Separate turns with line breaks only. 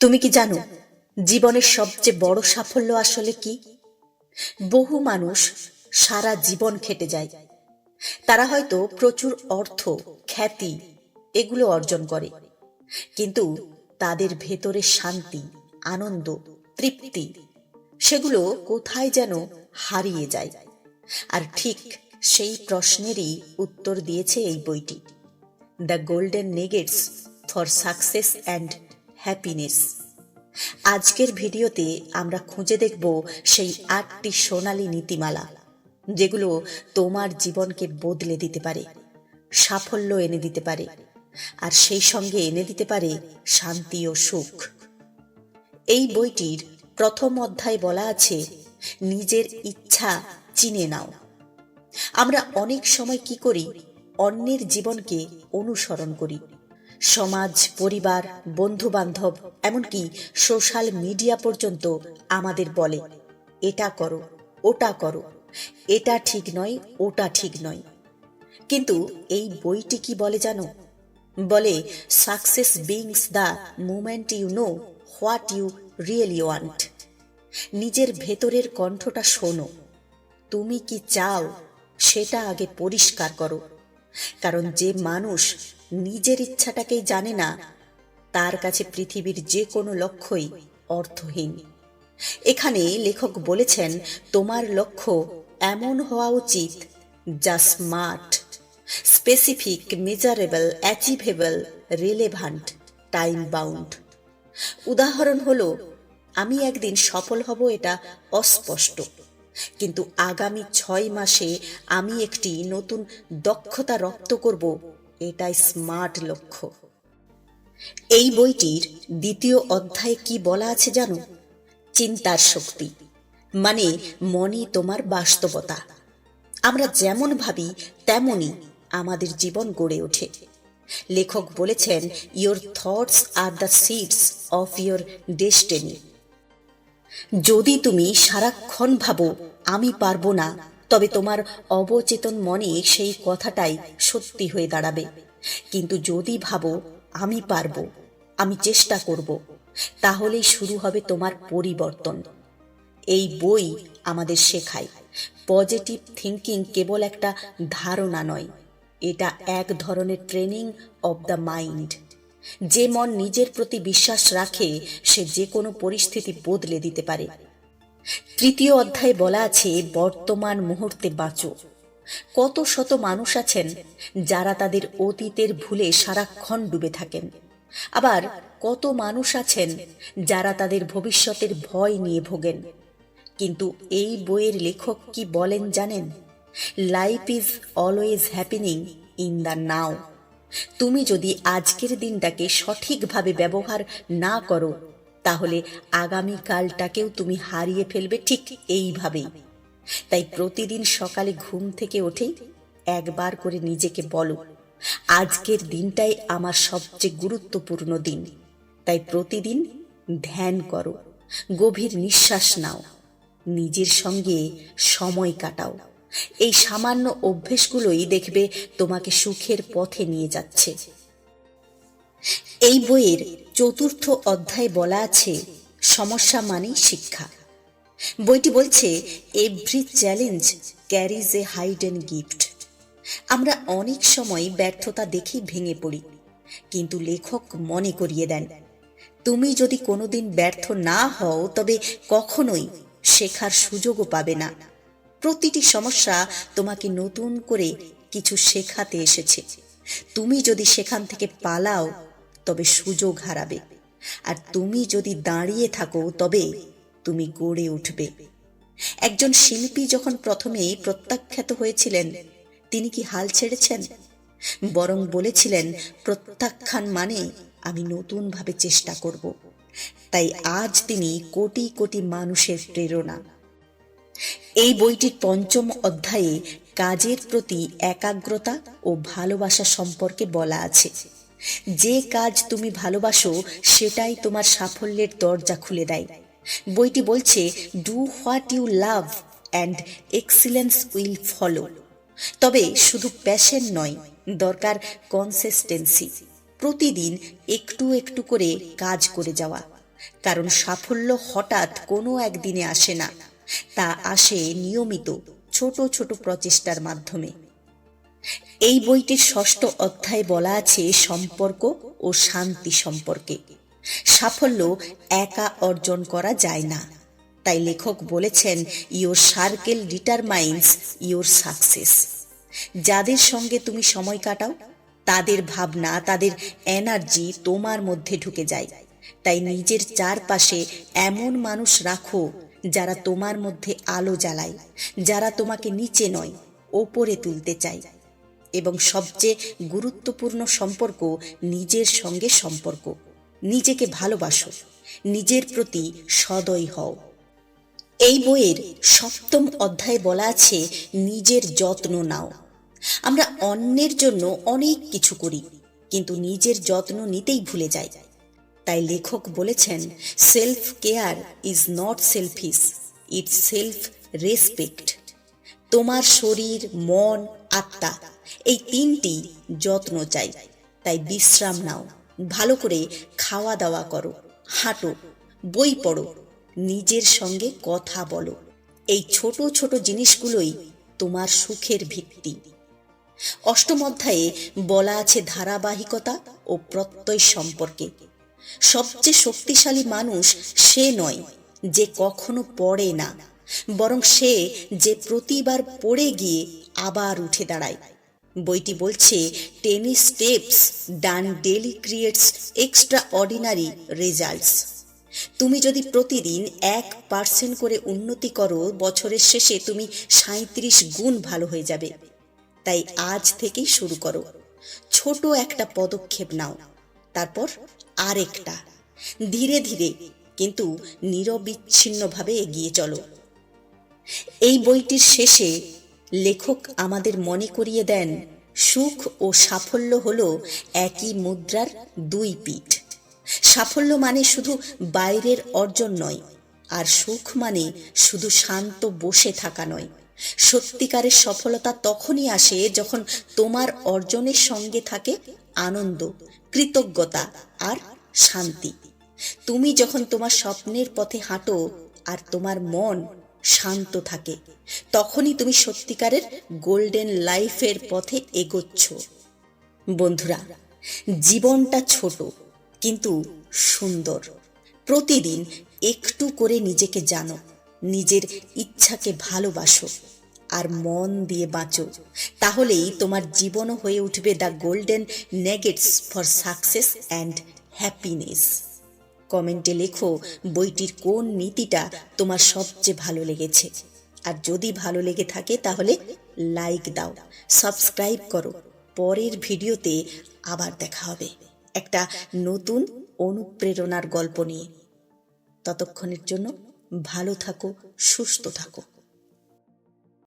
তুমি কি জানো, জীবনের সবচেয়ে বড় সাফল্য আসলে কি? বহু মানুষ সারা জীবন খেটে যায়। তারা হয়তো প্রচুর অর্থ, খ্যাতি এগুলো অর্জন করে। কিন্তু তাদের ভেতরে শান্তি, আনন্দ, তৃপ্তি সেগুলো কোথায় যেন হারিয়ে যায়। আর ঠিক সেই প্রশ্নেরই উত্তর দিয়েছে এই বইটি। The golden nuggets for success and happiness আজকের ভিডিওতে আমরা খুঁজে দেখব সেই আটটি সোনালী নীতিমালা, যেগুলো তোমার জীবনকে বদলে দিতে পারে, সাফল্য এনে দিতে পারে, আর সেই সঙ্গে এনে দিতে পারে শান্তি ও সুখ। এই বইটির প্রথম অধ্যায় বলা আছে, নিজের ইচ্ছা চিনে নাও। আমরা অনেক সময় কি করি? অন্যের জীবনকে অনুসরণ করি। সমাজ, পরিবার বন্ধু বান্ধব এমনকি সোশ্যাল মিডিয়া পর্যন্ত আমাদের বলে, এটা করো, ওটা করো। এটা ঠিক নয়, ওটা ঠিক নয়। কিন্তু এই বইটি কি বলে জানো? বলে success begins the moment you know what you really want নিজের ভেতরের কণ্ঠটা শোনো। তুমি কি চাও সেটা আগে পরিষ্কার করো। কারণ যে মানুষ নিজের ইচ্ছাটাকেই জানে না, তার কাছে পৃথিবীর যে কোনো লক্ষ্যই অর্থহীন। এখানে লেখক বলেছেন, তোমার লক্ষ্য এমন হওয়া উচিত যা smart specific measurable achievable relevant time bound উদাহরণ হলো, আমি একদিন সফল হব এটা অস্পষ্ট। কিন্তু আগামী ছয় মাসে আমি একটি নতুন দক্ষতা রপ্ত করব, এটাই স্মার্ট লক্ষ্য। এই বইটির দ্বিতীয় অধ্যায়ে কি বলা আছে জানো? চিন্তার শক্তি মানে মনই তোমার বাস্তবতা। আমরা যেমন ভাবি তেমনই আমাদের জীবন গড়ে ওঠে। লেখক বলেছেন your thoughts are the seeds of your destiny যদি তুমি সারাক্ষণ ভাবো আমি পারব না, তবে তোমার অবচেতন মনে সেই কথাটাই সত্যি হয়ে দাঁড়াবে। কিন্তু যদি ভাবো, আমি পারব, আমি চেষ্টা করব, তাহলেই শুরু হবে তোমার পরিবর্তন। এই বই আমাদের শেখায় পজিটিভ থিঙ্কিং কেবল একটা ধারণা নয়, এটা এক ধরনের ট্রেনিং অব দ্য মাইন্ড যে মন নিজের প্রতি বিশ্বাস রাখে, সে যে কোনো পরিস্থিতি বদলে দিতে পারে। তৃতীয় অধ্যায়ে বলা আছে, বর্তমান মুহূর্তে বাঁচো। কত শত মানুষ আছেন যারা তাদের অতীতের ভুলে সারাক্ষণ ডুবে থাকেন। আবার কত মানুষ আছেন যারা তাদের ভবিষ্যতের ভয় নিয়ে ভোগেন। কিন্তু এই বইয়ের লেখক কি বলেন জানেন? Life is always happening in the now তুমি যদি আজকের দিনটাকে সঠিকভাবে ব্যবহার না করো তাহলে আগামীকালটাকেও তুমি হারিয়ে ফেলবে ঠিক এইভাবেই। তাই প্রতিদিন সকালে ঘুম থেকে উঠে একবার করে নিজেকে বলো, আজকের দিনটাই আমার সবচেয়ে গুরুত্বপূর্ণ দিন। তাই প্রতিদিন ধ্যান করো, গভীর নিঃশ্বাস নাও, নিজের সঙ্গে সময় কাটাও। এই সামান্য অভ্যেসগুলোই দেখবে তোমাকে সুখের পথে নিয়ে যাচ্ছে। এই বইয়ের চতুর্থ অধ্যায়ে বলা আছে, সমস্যা মানেই শিক্ষা। বইটি বলছে every challenge carries a hidden gift আমরা অনেক সময় ব্যর্থতা দেখেই ভেঙে পড়ি, কিন্তু লেখক মনে করিয়ে দেন, তুমি যদি কোনোদিন ব্যর্থ না হও, তবে কখনোই শেখার সুযোগও পাবে না। প্রতিটি সমস্যা তোমাকে নতুন করে কিছু শেখাতে এসেছে। তুমি যদি সেখান থেকে পালাও তবে সুযোগ হারাবে। আর তুমি যদি দাঁড়িয়ে থাকো, তবে তুমি গড়ে উঠবে। একজন শিল্পী যখন প্রথমে প্রত্যাখ্যাত হয়েছিলেন, তিনি কি হাল ছেড়েছেন? বরং বলেছিলেন, প্রত্যাখ্যান মানে আমি নতুনভাবে চেষ্টা করব। তাই আজ তিনি কোটি কোটি মানুষের প্রেরণা। এই বইটির পঞ্চম অধ্যায়ে কাজের প্রতি একাগ্রতা ও ভালোবাসা সম্পর্কে বলা আছে। যে কাজ তুমি ভালোবাসো, সেটাই তোমার সাফল্যের দরজা খুলে দেয়। বইটি বলছে do what you love and excellence will follow তবে শুধু প্যাশন নয়, দরকার কনসিস্টেন্সি প্রতিদিন একটু একটু করে কাজ করে যাওয়া। কারণ সাফল্য হঠাৎ কোনো একদিনে আসে না। তা আসে নিয়মিত, ছোট ছোট প্রচেষ্টার মাধ্যমে। এই বইটির ষষ্ঠ অধ্যায়ে বলা আছে সম্পর্ক ও শান্তি সম্পর্কে। সাফল্য একা অর্জন করা যায় না। তাই লেখক বলেছেন your circle determines your success যাদের সঙ্গে তুমি সময় কাটাও, তাদের ভাবনা, তাদের এনার্জি তোমার মধ্যে ঢুকে যায়। তাই নিজের চারপাশে এমন মানুষ রাখো যারা তোমার মধ্যে আলো জ্বালায়, যারা তোমাকে নিচে নয়, ওপরে তুলতে চায়। এবং সবচেয়ে গুরুত্বপূর্ণ সম্পর্ক নিজের সঙ্গে সম্পর্ক। নিজেকে ভালোবাসো। নিজের প্রতি সদয় হও। এই বইয়ের সপ্তম অধ্যায়ে বলা আছে, নিজের যত্ন নাও। আমরা অন্যের জন্য অনেক কিছু করি, কিন্তু নিজের যত্ন নিতেই ভুলে যাই। তাই লেখক বলেছেন self care is not selfish it's self respect তোমার শরীর, মন আত্মা। এই তিনটি যত্ন চাই। তাই বিশ্রাম নাও। ভালো করে খাওয়া দাওয়া করো, হাঁটো, বই পড়ো, নিজের সঙ্গে কথা বলো। এই ছোট ছোট জিনিসগুলোই তোমার সুখের ভিত্তি। অষ্টম অধ্যায়ে বলা আছে ধারাবাহিকতা ও প্রত্যয় সম্পর্কে। সবচেয়ে শক্তিশালী মানুষ সে নয় যে কখনো পড়ে না। বরং সে যে প্রতিবার পড়ে গিয়ে আবার উঠে দাঁড়ায়। বইটি বলছে tiny steps done daily creates extraordinary results. তুমি যদি প্রতিদিন এক পার্সেন্ট করে উন্নতি করো, বছরের শেষে তুমি সাঁত্রিশ গুণ ভালো হয়ে যাবে। তাই আজ থেকেই শুরু করো। ছোট একটা পদক্ষেপ নাও। তারপর আরেকটা। ধীরে ধীরে, কিন্তু নিরবিচ্ছিন্নভাবে এগিয়ে চলো। এই বইটির শেষে লেখক আমাদের মনে করিয়ে দেন, সুখ ও সাফল্য হল একই মুদ্রার দুই পিঠ। সাফল্য মানে শুধু বাইরের অর্জন নয়, আর সুখ মানে শুধু শান্ত বসে থাকা নয়। সত্যিকারের সফলতা তখনই আসে যখন তোমার অর্জনের সঙ্গে থাকে আনন্দ, কৃতজ্ঞতা আর শান্তি। তুমি যখন তোমার স্বপ্নের পথে হাঁটো আর তোমার মন শান্ত থাকে। তখনই তুমি সত্যিকারের গোল্ডেন লাইফের পথে এগোচ্ছ। বন্ধুরা, জীবনটা ছোট, কিন্তু সুন্দর। প্রতিদিন একটু করে নিজেকে জানো, নিজের ইচ্ছাকে ভালোবাসো আর মন দিয়ে বাঁচো। তাহলেই তোমার জীবনও হয়ে উঠবে the golden nuggets for success and happiness কমেন্টে লেখো, বইটির কোন নীতিটা তোমার সবচেয়ে ভালো লেগেছে। আর যদি ভালো লেগে থাকে তাহলে লাইক দাও, সাবস্ক্রাইব করো। পরের ভিডিওতে আবার দেখা হবে। একটা নতুন অনুপ্রেরণার গল্প নিয়ে। ততক্ষণের জন্য ভালো থাকো, সুস্থ থাকো।